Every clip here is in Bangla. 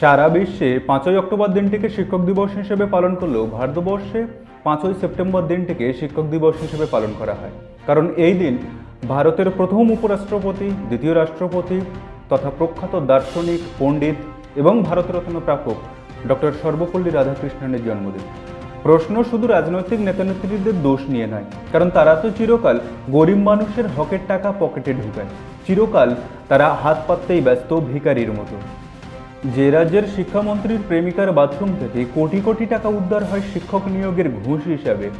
সারা বিশ্বে পাঁচই অক্টোবর দিনটিকে শিক্ষক দিবস হিসেবে পালন করলেও ভারতবর্ষে পাঁচই সেপ্টেম্বর দিনটিকে শিক্ষক দিবস হিসেবে পালন করা হয়। কারণ এই দিন ভারতের প্রথম উপরাষ্ট্রপতি, দ্বিতীয় রাষ্ট্রপতি তথা প্রখ্যাত দার্শনিক, পণ্ডিত এবং ভারতরত্ন প্রাপক ডক্টর সর্বপল্লী রাধাকৃষ্ণনের জন্মদিন। প্রশ্ন শুধু রাজনৈতিক নেতানেত্রীদের দোষ নিয়ে নয়, কারণ তারা তো চিরকাল গরিব মানুষের হকের টাকা পকেটে ঢুকায়। চিরকাল তারা হাত পাততেই ব্যস্ত ভিকারির মতো। যে রাজ্যের শিক্ষামন্ত্রীর প্রেমিকার বাথরুম থেকে কোটি কোটি টাকা উদ্ধার হয় শিক্ষক নিয়োগের ঘুষ হিসাবে।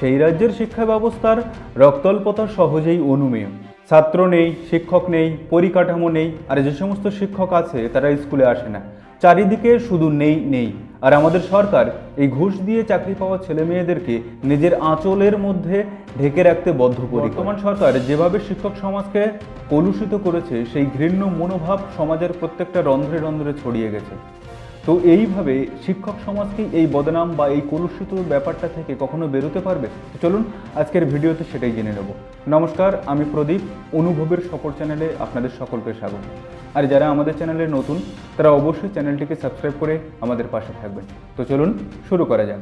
সেই রাজ্যের শিক্ষা ব্যবস্থার রক্তল্পতা সহজেই অনুমেয়। ছাত্র নেই, শিক্ষক নেই, পরিকাঠামো নেই, আর যে সমস্ত শিক্ষক আছে তারা স্কুলে আসে না। চারিদিকে শুধু নেই নেই। আর আমাদের সরকার এই ঘুষ দিয়ে চাকরি পাওয়া ছেলে মেয়েদেরকে নিজের আঁচলের মধ্যে ঢেকে রাখতে বদ্ধপরিকর। বর্তমান সরকার যেভাবে শিক্ষক সমাজকে কলুষিত করেছে, সেই ঘৃণ্য মনোভাব সমাজের প্রত্যেকটা রন্ধ্রে রন্ধ্রে ছড়িয়ে গেছে। তো এইভাবে শিক্ষক সমাজকে এই বদনাম বা এই কলুষিত ব্যাপারটা থেকে কখনো বেরোতে পারবে? তো চলুন, আজকের ভিডিওতে সেটাই জেনে নেব। নমস্কার, আমি প্রদীপ, অনুভবের সকল চ্যানেলে আপনাদের সকলকে স্বাগত। আর যারা আমাদের চ্যানেলে নতুন, তারা অবশ্যই চ্যানেলটিকে সাবস্ক্রাইব করে আমাদের পাশে থাকবেন। তো চলুন শুরু করা যাক।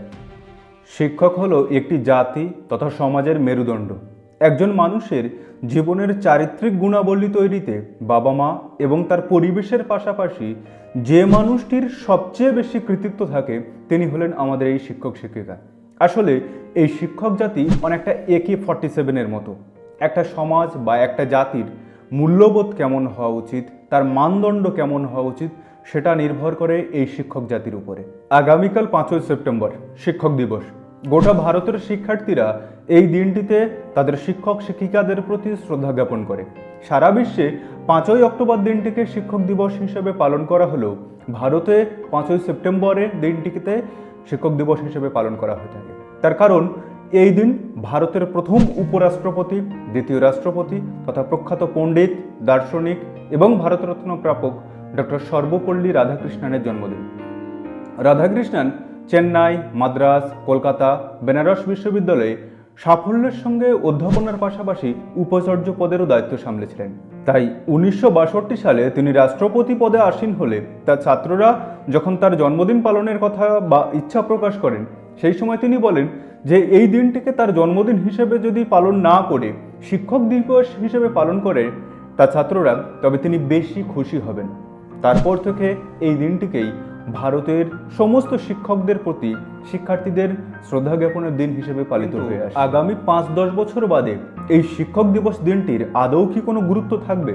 শিক্ষক হলো একটি জাতি তথা সমাজের মেরুদণ্ড। একজন মানুষের জীবনের চারিত্রিক গুণাবলী তৈরিতে বাবা মা এবং তার পরিবেশের পাশাপাশি যে মানুষটির সবচেয়ে বেশি কৃতিত্ব থাকে, তিনি হলেন আমাদের এই শিক্ষক, শিক্ষিকা। আসলে এই শিক্ষক জাতি অনেকটা একে ফর্টি সেভেনের মতো। একটা সমাজ বা একটা জাতির মূল্যবোধ কেমন হওয়া উচিত তার মানদণ্ড কেমন হওয়া উচিত সেটা নির্ভর করে এই শিক্ষক জাতির উপরে। আগামীকাল পাঁচই সেপ্টেম্বর, শিক্ষক দিবস। গোটা ভারতের শিক্ষার্থীরা এই দিনটিতে তাদের শিক্ষক শিক্ষিকাদের প্রতি শ্রদ্ধা জ্ঞাপন করে। সারা বিশ্বে পাঁচই অক্টোবর দিনটিকে শিক্ষক দিবস হিসেবে পালন করা হলেও ভারতে পাঁচই সেপ্টেম্বরের দিনটিতে শিক্ষক দিবস হিসেবে পালন করা হয়ে থাকে। তার কারণ এই দিন ভারতের প্রথম উপরাষ্ট্রপতি, দ্বিতীয় রাষ্ট্রপতি তথা প্রখ্যাত পণ্ডিত, দার্শনিক এবং ভারতরত্ন প্রাপক ডক্টর সর্বপল্লী রাধাকৃষ্ণনের জন্মদিন। রাধাকৃষ্ণন চেন্নাই, মাদ্রাস, কলকাতা, বেনারস বিশ্ববিদ্যালয়ে সাফল্যের সঙ্গে অধ্যাপনার পাশাপাশি উপাচার্য পদেরও দায়িত্ব সামলেছিলেন। তাই উনিশশো বাষট্টি সালে তিনি রাষ্ট্রপতি পদে আসীন হলে তার ছাত্ররা যখন তার জন্মদিন পালনের কথা বা ইচ্ছা প্রকাশ করেন, সেই সময় তিনি বলেন যে এই দিনটিকে তার জন্মদিন হিসেবে যদি পালন না করে শিক্ষক দিবস হিসেবে পালন করে তার ছাত্ররা তবে তিনি বেশি খুশি হবেন। তারপর থেকে এই দিনটিকেই ভারতের সমস্ত শিক্ষকদের প্রতি শিক্ষার্থীদের শ্রদ্ধা জ্ঞাপনের দিন হিসেবে পালিত হয়ে আসে আগামী পাঁচ দশ বছর বাদে এই শিক্ষক দিবস দিনটির আদৌ কি কোনো গুরুত্ব থাকবে?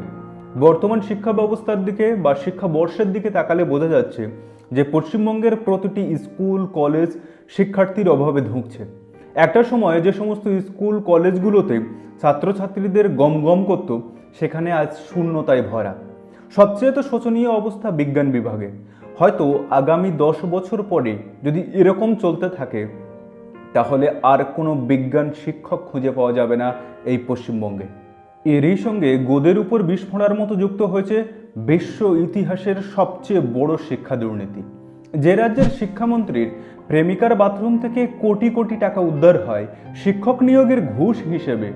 বর্তমান শিক্ষা ব্যবস্থার দিকে বা শিক্ষা বর্ষের দিকে তাকালে বোঝা যাচ্ছে যে পশ্চিমবঙ্গের প্রতিটি স্কুল, কলেজ শিক্ষার্থীর অভাবে ধুঁকছে। একটা সময় যে সমস্ত স্কুল, কলেজগুলোতে ছাত্রছাত্রীদের গম গম করত, সেখানে আজ শূন্যতায় ভরা। সবচেয়ে তো শোচনীয় অবস্থা বিজ্ঞান বিভাগে। হয়তো আগামী দশ বছর পরে যদি এরকম চলতে থাকে, তাহলে আর কোনো বিজ্ঞান শিক্ষক খুঁজে পাওয়া যাবে না এই পশ্চিমবঙ্গে। এরই সঙ্গে গোদের উপর বিস্ফোরণের মতো যুক্ত হয়েছে বিশ্ব ইতিহাসের সবচেয়ে বড় শিক্ষা দুর্নীতি। যে রাজ্যের শিক্ষামন্ত্রীর প্রেমিকার বাথরুম থেকে কোটি কোটি টাকা উদ্ধার হয়, শিক্ষক নিয়োগের ঘুষ হিসেবে,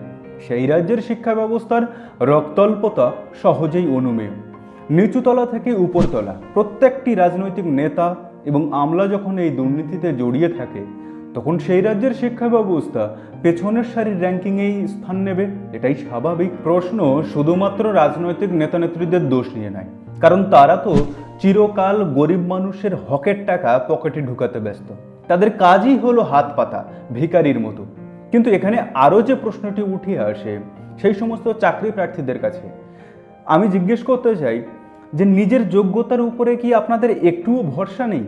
সেই রাজ্যের শিক্ষা ব্যবস্থার রক্তল্পতা সহজেই অনুমেয়। নিচুতলা থেকে উপরতলা, প্রত্যেকটি রাজনৈতিক নেতা এবং আমলা যখন এই দুর্নীতিতে জড়িয়ে থাকে তখন সেই রাজ্যের শিক্ষা ব্যবস্থা পেছনের সারির র্যাঙ্কিংয়েই স্থান নেবে? এটাই স্বাভাবিক প্রশ্ন। শুধুমাত্র রাজনৈতিক নেতানেত্রীদের দোষ নিয়ে নয়। কারণ তারা তো চিরকাল গরিব মানুষের হকের টাকা পকেটে ঢুকাতে ব্যস্ত। তাদের কাজই হলো হাত পাতা ভিকারির মতো। কিন্তু এখানে আরও যে প্রশ্নটি উঠে আসে, সেই সমস্ত চাকরি প্রার্থীদের কাছে। আমি জিজ্ঞেস করতে চাই যে নিজের যোগ্যতার উপরে কি আপনাদের একটুও ভরসা নেই?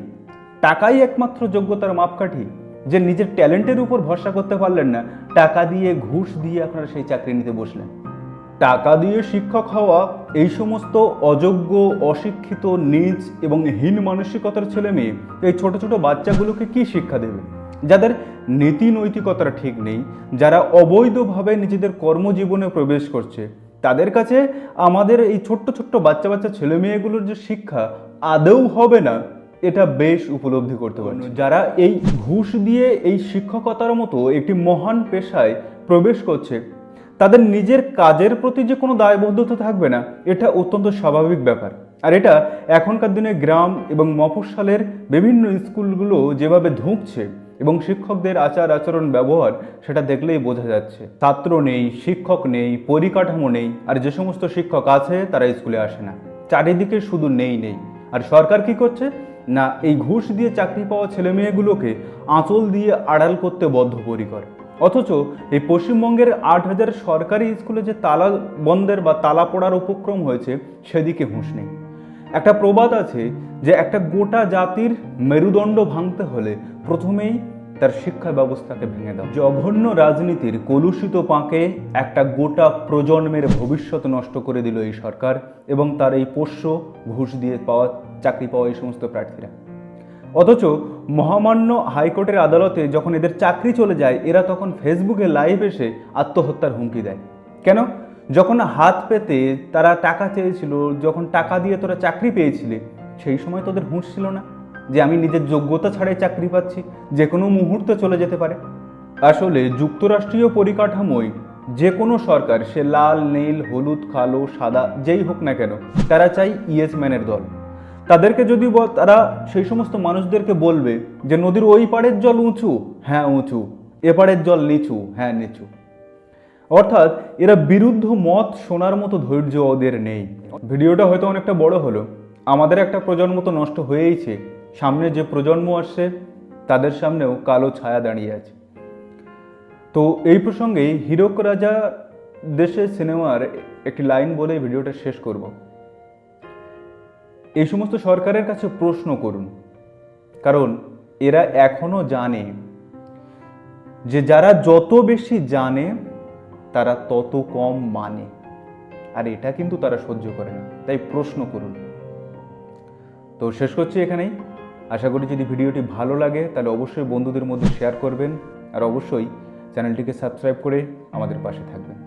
টাকাই একমাত্র যোগ্যতার মাপকাঠি। যে নিজের ট্যালেন্টের উপর ভরসা করতে পারলেন না, টাকা দিয়ে, ঘুষ দিয়ে আপনারা সেই চাকরি নিতে বসলেন। টাকা দিয়ে শিক্ষক হওয়া এই সমস্ত অযোগ্য, অশিক্ষিত নিজ এবং হীন মানসিকতার ছেলে মেয়ে, এই ছোট ছোট বাচ্চাগুলোকে কি শিক্ষা দেবে? যাদের নীতি নৈতিকতার ঠিক নেই, যারা অবৈধভাবে নিজেদের কর্মজীবনে প্রবেশ করছে, তাদের কাছে আমাদের এই ছোট্ট ছোট্ট বাচ্চা বাচ্চা ছেলে মেয়েগুলোর যে শিক্ষা, আদৌ হবে না। এটা বেশ উপলব্ধি করতে পারছি। যারা এই ঘুষ দিয়ে এই শিক্ষকতার মতো একটি মহান পেশায় প্রবেশ করছে, তাদের নিজের কাজের প্রতি যে কোনো দায়বদ্ধতা থাকবে না, এটা অত্যন্ত স্বাভাবিক ব্যাপার। আর এটা এখনকার দিনে গ্রাম এবং মফস্বলের বিভিন্ন স্কুলগুলো যেভাবে ধুঁকছে এবং শিক্ষকদের আচার আচরণ ব্যবহার, সেটা দেখলেই বোঝা যাচ্ছে। ছাত্র নেই, শিক্ষক নেই, পরিকাঠামো নেই, আর যে সমস্ত শিক্ষক আছে, তারা স্কুলে আসে না। চারিদিকে শুধু নেই নেই। আর সরকার কি করছে? না, এই ঘুষ দিয়ে চাকরি পাওয়া ছেলে মেয়েগুলোকে আঁচল দিয়ে আড়াল করতে বদ্ধপরিকর। অথচ এই পশ্চিমবঙ্গের আট হাজার সরকারি স্কুলে যে তালা বন্ধের বা তালা পড়ার উপক্রম হয়েছে, সেদিকে হুঁশ নেই। একটা প্রবাদ আছে যে একটা গোটা জাতির মেরুদণ্ড ভাঙতে হলে প্রথমেই তার শিক্ষা ব্যবস্থাকে ভেঙে দাও। জঘন্য রাজনীতির কলুষিত পাঁকে একটা গোটা প্রজন্মের ভবিষ্যৎ নষ্ট করে দিল এই সরকার এবং তার এই পোষ্য ঘুষ দিয়ে পাওয়া চাকরি পাওয়া এই সমস্ত প্রার্থীরা। অথচ মহামান্য হাইকোর্টের আদালতে যখন এদের চাকরি চলে যায়, এরা তখন ফেসবুকে লাইভ এসে আত্মহত্যার হুমকি দেয়। কেন? যখন হাত পেতে তারা টাকা চেয়েছিল, যখন টাকা দিয়ে তোরা চাকরি পেয়েছিলে, সেই সময় তোদের হুঁশ ছিল না যে আমি নিজের যোগ্যতা ছাড়াই চাকরি পাচ্ছি, যে কোনো মুহূর্তে চলে যেতে পারে। আসলে যুক্তরাষ্ট্রীয় পরিকাঠামোয় যে কোনো সরকার, সে লাল, নীল, হলুদ, কালো, সাদা, যেই হোক না কেন, তারা চাই ইয়েস ম্যানের দল। তাদেরকে যদি তারা সেই সমস্ত মানুষদেরকে বলবে যে নদীর ওই পাড়ের জল উঁচু হ্যাঁ উঁচু, এ পাড়ের জল নিচু হ্যাঁ নিচু। অর্থাৎ এরা বিরুদ্ধ মত শোনার মতো ধৈর্য ওদের নেই। ভিডিওটা হয়তো অনেকটা বড় হলো। আমাদের একটা প্রজন্ম তো নষ্ট হয়েইছে। সামনে যে প্রজন্ম আসছে, তাদের সামনেও কালো ছায়া দাঁড়িয়ে আছে। তো এই প্রসঙ্গেই হিরক রাজা দেশের সিনেমার একটি লাইন বলে ভিডিওটা শেষ করব। এই সমস্ত সরকারের কাছে প্রশ্ন করুন। কারণ এরা এখনও জানে যে যারা যত বেশি জানে, তারা তত কম মানে। আর এটা কিন্তু তারা সহ্য করে না। তাই প্রশ্ন করুন। তো শেষ করছি এখানেই। আশা করি যদি ভিডিওটি ভালো লাগে, তাহলে অবশ্যই বন্ধুদের মধ্যে শেয়ার করবেন। আর অবশ্যই চ্যানেলটিকে সাবস্ক্রাইব করে আমাদের পাশে থাকবেন।